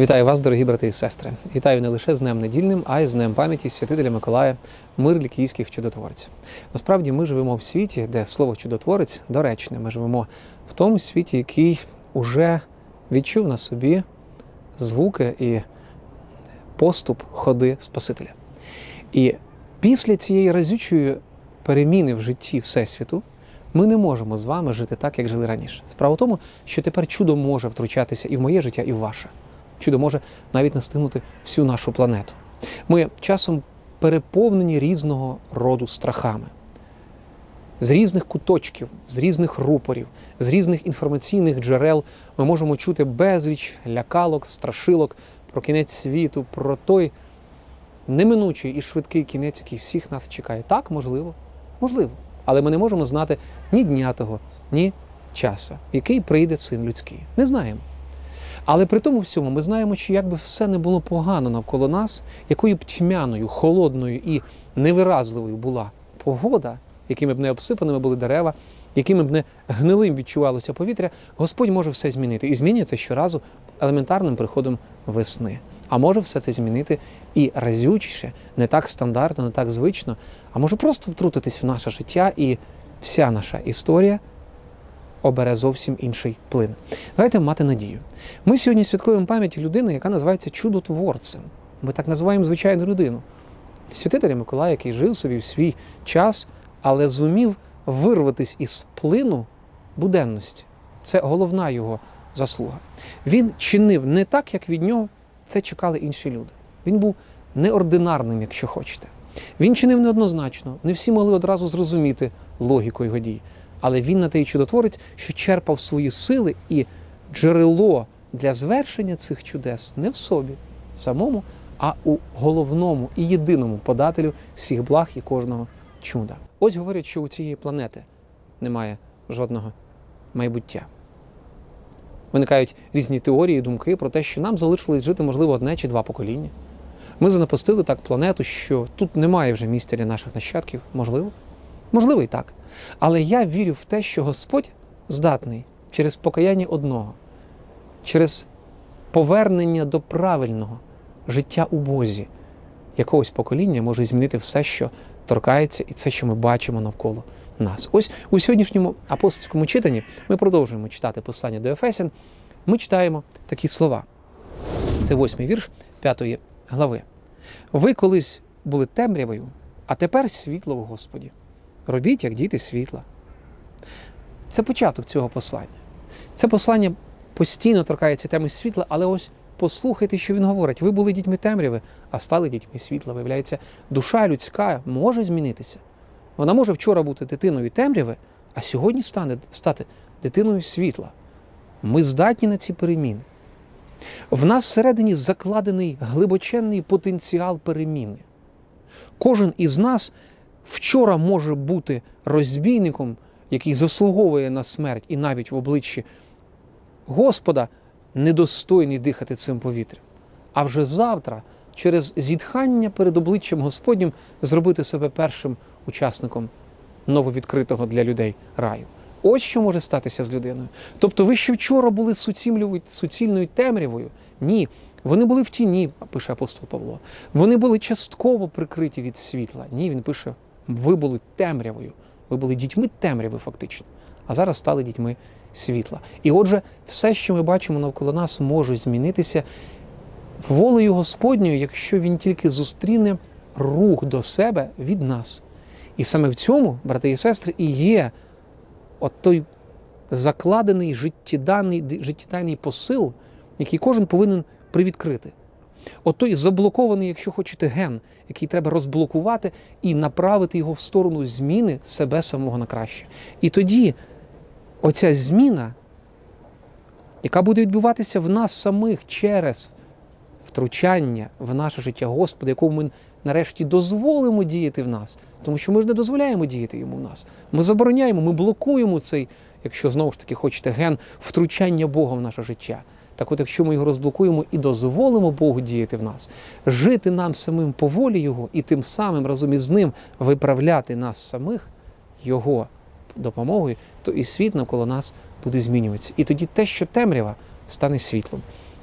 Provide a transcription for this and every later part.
Вітаю вас, дорогі брати і сестри. Вітаю не лише з Днем недільним, а й з Днем пам'яті святителя Миколая, мир київських чудотворців. Насправді ми живемо в світі, де слово чудотворець доречне. Ми живемо в тому світі, який уже відчув на собі звуки і поступ ходи Спасителя. І після цієї разючої переміни в житті Всесвіту ми не можемо з вами жити так, як жили раніше. Справа в тому, що тепер чудо може втручатися і в моє життя, і в ваше. Чудо може навіть настигнути всю нашу планету. Ми часом переповнені різного роду страхами. З різних куточків, з різних рупорів, з різних інформаційних джерел ми можемо чути безліч лякалок, страшилок про кінець світу, про той неминучий і швидкий кінець, який всіх нас чекає. Так, можливо, можливо. Але ми не можемо знати ні дня того, ні часу, який прийде син людський. Не знаємо. Але при тому всьому ми знаємо, що якби все не було погано навколо нас, якою б тьмяною, холодною і невиразливою була погода, якими б не обсипаними були дерева, якими б не гнилим відчувалося повітря, Господь може все змінити. І змінює це щоразу елементарним приходом весни. А може все це змінити і разючіше, не так стандартно, не так звично, а може просто втрутитись в наше життя і вся наша історія обере зовсім інший плин. Давайте мати надію. Ми сьогодні святкуємо пам'ять людини, яка називається чудотворцем. Ми так називаємо звичайну людину. Святителя Миколая, який жив собі в свій час, але зумів вирватися із плину буденності. Це головна його заслуга. Він чинив не так, як від нього це чекали інші люди. Він був неординарним, якщо хочете. Він чинив неоднозначно. Не всі могли одразу зрозуміти логіку його дій. Але він на той чудотворець, що черпав свої сили і джерело для звершення цих чудес не в собі самому, а у головному і єдиному подателю всіх благ і кожного чуда. Ось говорять, що у цієї планети немає жодного майбуття. Виникають різні теорії думки про те, що нам залишилось жити, можливо, одне чи два покоління. Ми занапастили так планету, що тут немає вже місця для наших нащадків. Можливо? Можливо, і так. Але я вірю в те, що Господь здатний через покаяння одного, через повернення до правильного життя у Бозі, якогось покоління може змінити все, що торкається, і все, що ми бачимо навколо нас. Ось у сьогоднішньому апостольському читанні ми продовжуємо читати послання до Ефесян. Ми читаємо такі слова. Це восьмий вірш п'ятої глави. Ви колись були темрявою, а тепер світло в Господі. Робіть, як діти світла. Це початок цього послання. Це послання постійно торкається теми світла, але ось послухайте, що він говорить. Ви були дітьми темряви, а стали дітьми світла. Виявляється, душа людська може змінитися. Вона може вчора бути дитиною темряви, а сьогодні стане, стати дитиною світла. Ми здатні на ці переміни. В нас всередині закладений глибоченний потенціал переміни. Кожен із нас вчора може бути розбійником, який заслуговує на смерть, і навіть в обличчі Господа недостойний дихати цим повітрям. А вже завтра, через зітхання перед обличчям Господнім, зробити себе першим учасником нововідкритого для людей раю. Ось що може статися з людиною. Тобто, ви ще вчора були суцільною, темрявою? Ні. Вони були в тіні, пише апостол Павло. Вони були частково прикриті від світла. Ні, він пише: ви були темрявою. Ви були дітьми темряви, фактично, а зараз стали дітьми світла. І отже, все, що ми бачимо навколо нас, може змінитися волею Господньою, якщо він тільки зустріне рух до себе від нас. І саме в цьому, брати і сестри, і є от той закладений життєдайний, життєдайний посил, який кожен повинен привідкрити. От той заблокований, якщо хочете, ген, який треба розблокувати і направити його в сторону зміни себе самого на краще. І тоді оця зміна, яка буде відбуватися в нас самих через втручання в наше життя Господа, якому ми нарешті дозволимо діяти в нас, тому що ми ж не дозволяємо діяти йому в нас. Ми забороняємо, ми блокуємо цей, якщо знову ж таки хочете, ген втручання Бога в наше життя. Так от, якщо ми його розблокуємо і дозволимо Богу діяти в нас, жити нам самим по волі Його, і тим самим разом із ним виправляти нас самих Його допомогою, то і світ навколо нас буде змінюватися. І тоді те, що темрява, стане світлом.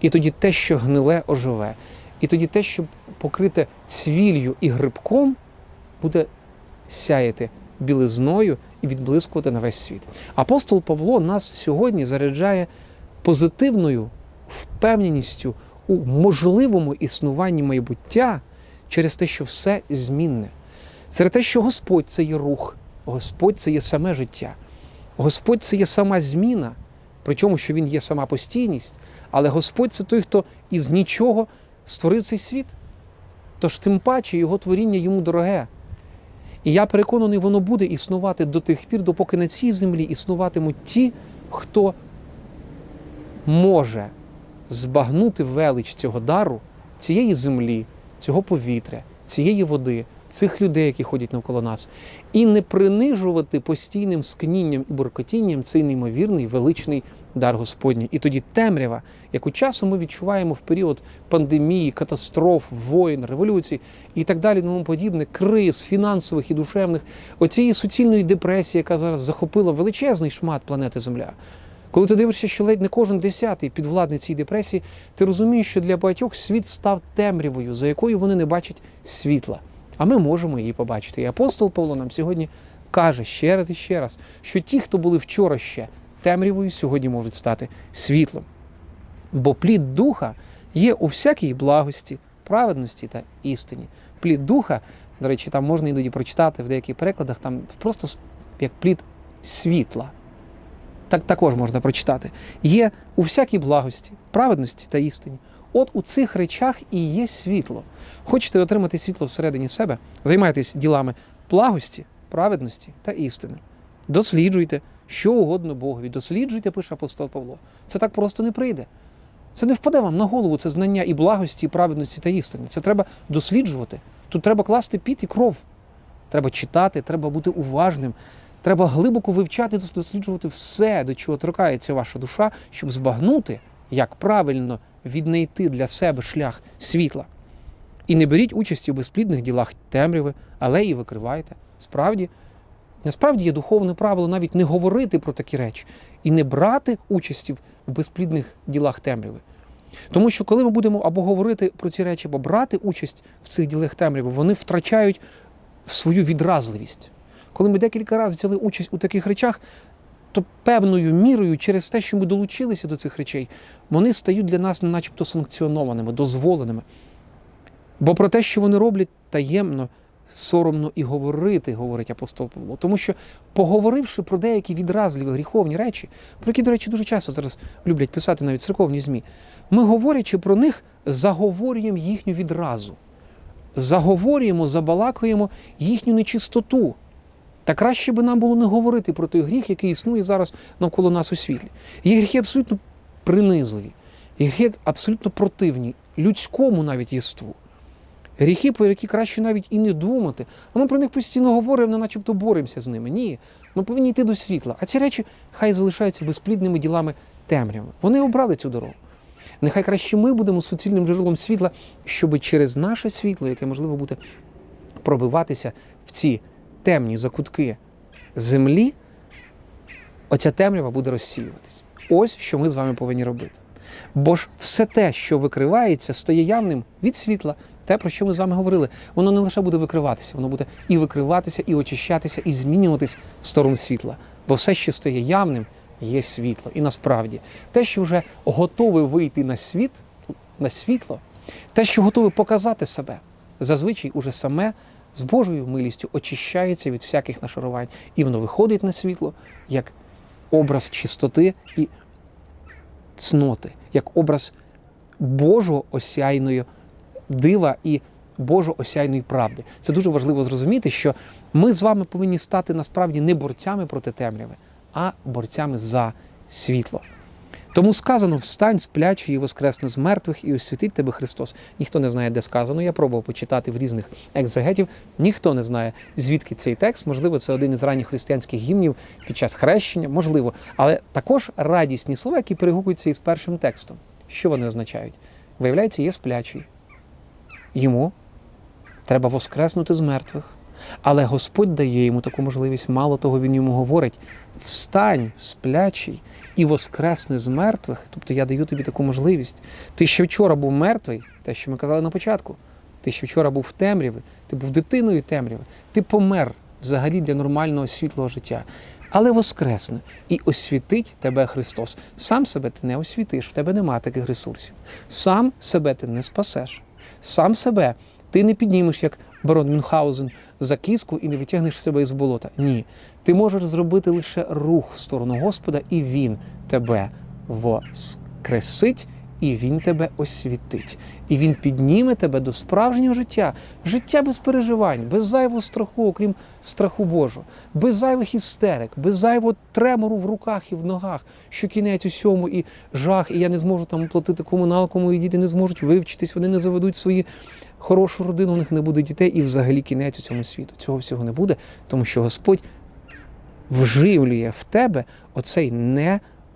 І тоді те, що гниле, оживе. І тоді те, що покрите цвіллю і грибком, буде сяяти білизною і відблискувати на весь світ. Апостол Павло нас сьогодні заряджає позитивною впевненістю у можливому існуванні майбуття через те, що все змінне. Через те, що Господь це є рух, Господь це є саме життя, Господь це є сама зміна, причому що Він є сама постійність, але Господь це той, хто із нічого створив цей світ. Тож тим паче його творіння йому дороге. І я переконаний, воно буде існувати до тих пір, допоки на цій землі існуватимуть ті, хто може збагнути велич цього дару, цієї землі, цього повітря, цієї води, цих людей, які ходять навколо нас, і не принижувати постійним скнінням і буркотінням цей неймовірний величний дар Господній. І тоді темрява, яку часом ми відчуваємо в період пандемії, катастроф, воїн, революцій і так далі, тому подібне, криз фінансових і душевних, оцієї суцільної депресії, яка зараз захопила величезний шмат планети Земля. Коли ти дивишся, що ледь не кожен десятий підвладний цій депресії, ти розумієш, що для багатьох світ став темрявою, за якою вони не бачать світла. А ми можемо її побачити. І апостол Павло нам сьогодні каже ще раз і ще раз, що ті, хто були вчора ще темрявою, сьогодні можуть стати світлом. Бо плід духа є у всякій благості, праведності та істині. Плід духа, до речі, там можна іноді прочитати в деяких перекладах, там просто як плід світла. Так також можна прочитати. Є у всякій благості, праведності та істині. От у цих речах і є світло. Хочете отримати світло всередині себе? Займайтесь ділами благості, праведності та істини. Досліджуйте, що угодно Богові. Досліджуйте, пише апостол Павло. Це так просто не прийде. Це не впаде вам на голову, це знання і благості, і праведності та істини. Це треба досліджувати. Тут треба класти піт і кров. Треба читати, треба бути уважним. Треба глибоко вивчати, досліджувати все, до чого торкається ваша душа, щоб збагнути, як правильно віднайти для себе шлях світла. І не беріть участі в безплідних ділах темряви, але і викривайте. Справді, насправді є духовне правило навіть не говорити про такі речі і не брати участі в безплідних ділах темряви. Тому що коли ми будемо або говорити про ці речі, або брати участь в цих ділах темряви, вони втрачають свою відразливість. Коли ми декілька разів взяли участь у таких речах, то певною мірою, через те, що ми долучилися до цих речей, вони стають для нас начебто санкціонованими, дозволеними. Бо про те, що вони роблять таємно, соромно і говорити, говорить апостол Павло. Тому що, поговоривши про деякі відразливі гріховні речі, про які, до речі, дуже часто зараз люблять писати навіть церковні ЗМІ, ми, говорячи про них, заговорюємо їхню відразу, заговорюємо, забалакуємо їхню нечистоту. Та краще би нам було не говорити про той гріх, який існує зараз навколо нас у світлі. Є гріхи абсолютно принизливі, є гріхи абсолютно противні, людському навіть єству. Гріхи, про які краще навіть і не думати. А ми про них постійно говоримо, не начебто боремося з ними. Ні, ми повинні йти до світла. А ці речі хай залишаються безплідними ділами темряви. Вони обрали цю дорогу. Нехай краще ми будемо суцільним джерелом світла, щоб через наше світло, яке можливо буде пробиватися в ці темні закутки землі, оця темрява буде розсіюватись. Ось що ми з вами повинні робити. Бо ж все те, що викривається, стає явним від світла, те, про що ми з вами говорили, воно не лише буде викриватися, воно буде і викриватися, і очищатися, і змінюватись в сторону світла. Бо все, що стає явним, є світло. І насправді те, що вже готове вийти на світ, на світло, те, що готове показати себе, зазвичай уже саме з Божою милістю очищається від всяких нашарувань, і воно виходить на світло як образ чистоти і цноти, як образ Божого осяйної дива і Божо осяйної правди. Це дуже важливо зрозуміти, що ми з вами повинні стати насправді не борцями проти темряви, а борцями за світло. Тому сказано: встань, сплячий і воскресне з мертвих, і освітить тебе Христос. Ніхто не знає, де сказано. Я пробував почитати в різних екзегетів. Ніхто не знає, звідки цей текст. Можливо, це один із ранніх християнських гімнів під час хрещення, можливо, але також радісні слова, які перегукуються із першим текстом. Що вони означають? Виявляється, є сплячий. Йому треба воскреснути з мертвих, Але Господь дає йому таку можливість. Мало того, він йому говорить: встань, сплячий, і воскресни з мертвих. Тобто я даю тобі таку можливість. Ти ще вчора був мертвий, те, що ми казали на початку. Ти ще вчора був в темряві, ти був дитиною темряви, ти помер взагалі для нормального світлого життя. Але воскресне і освітить тебе Христос. Сам себе ти не освітиш, в тебе нема таких ресурсів. Сам себе ти не спасеш. Сам себе ти не піднімеш, як барон Мюнхгаузен, за кіску і не витягнеш себе із болота. Ні. Ти можеш зробити лише рух в сторону Господа, і Він тебе воскресить, і Він тебе освітить. І Він підніме тебе до справжнього життя, життя без переживань, без зайвого страху, окрім страху Божого, без зайвих істерик, без зайвого тремору в руках і в ногах, що кінець усьому і жах, і я не зможу там платити комуналку, мої діти не зможуть вивчитись, вони не заведуть свої хорошу родину, у них не буде дітей, і взагалі кінець у цьому світу. Цього всього не буде, тому що Господь вживлює в тебе оцей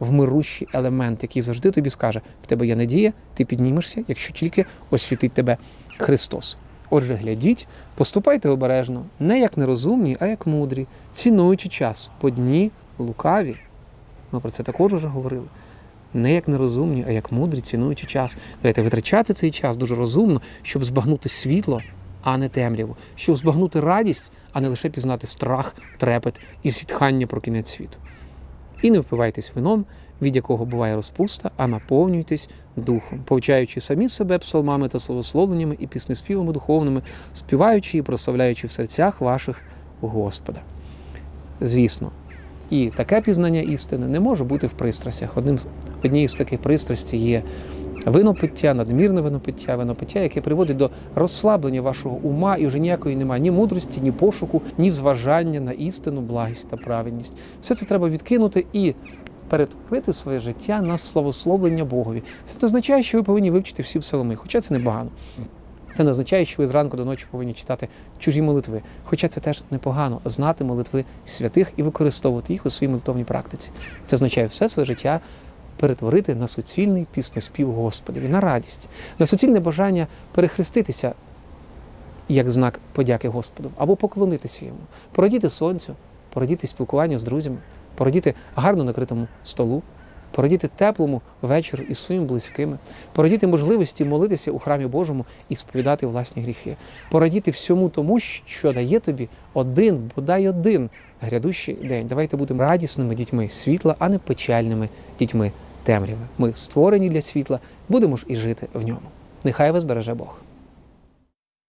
невмирущий елемент, який завжди тобі скаже: в тебе є надія, ти піднімешся, якщо тільки освітить тебе Христос. Отже, глядіть, поступайте обережно, не як нерозумні, а як мудрі, цінуючи час по дні лукаві. Ми про це також вже говорили. Не як нерозумні, а як мудрі, цінуючи час. Давайте витрачати цей час дуже розумно, щоб збагнути світло, а не темряву, щоб збагнути радість, а не лише пізнати страх, трепет і зітхання про кінець світу. І не впивайтесь вином, від якого буває розпуста, а наповнюйтесь духом, повчаючи самі себе псалмами та словословленнями і піснеспівами духовними, співаючи і прославляючи в серцях ваших Господа. Звісно, і таке пізнання істини не може бути в пристрастях. Одним однією з таких пристрастей є винопиття, надмірне винопиття, винопиття, яке приводить до розслаблення вашого ума, і вже ніякої немає ні мудрості, ні пошуку, ні зважання на істину, благість та правильність. Все це треба відкинути і перетворити своє життя на славословлення Богові. Це не означає, що ви повинні вивчити всі псалми, хоча це непогано. Це не означає, що ви зранку до ночі повинні читати чужі молитви. Хоча це теж непогано знати молитви святих і використовувати їх у своїй молитовній практиці. Це означає все своє життя перетворити на суцільний піснеспів Господові, на радість, на суцільне бажання перехреститися як знак подяки Господу, або поклонитися йому, порадіти сонцю, порадіти спілкуванню з друзями, порадіти гарно накритому столу, порадіти теплому вечору із своїми близькими, порадіти можливості молитися у храмі Божому і сповідати власні гріхи, порадіти всьому тому, що дає тобі один, бодай один грядущий день. Давайте будемо радісними дітьми світла, а не печальними дітьми темряви. Ми створені для світла, будемо ж і жити в ньому. Нехай вас береже Бог.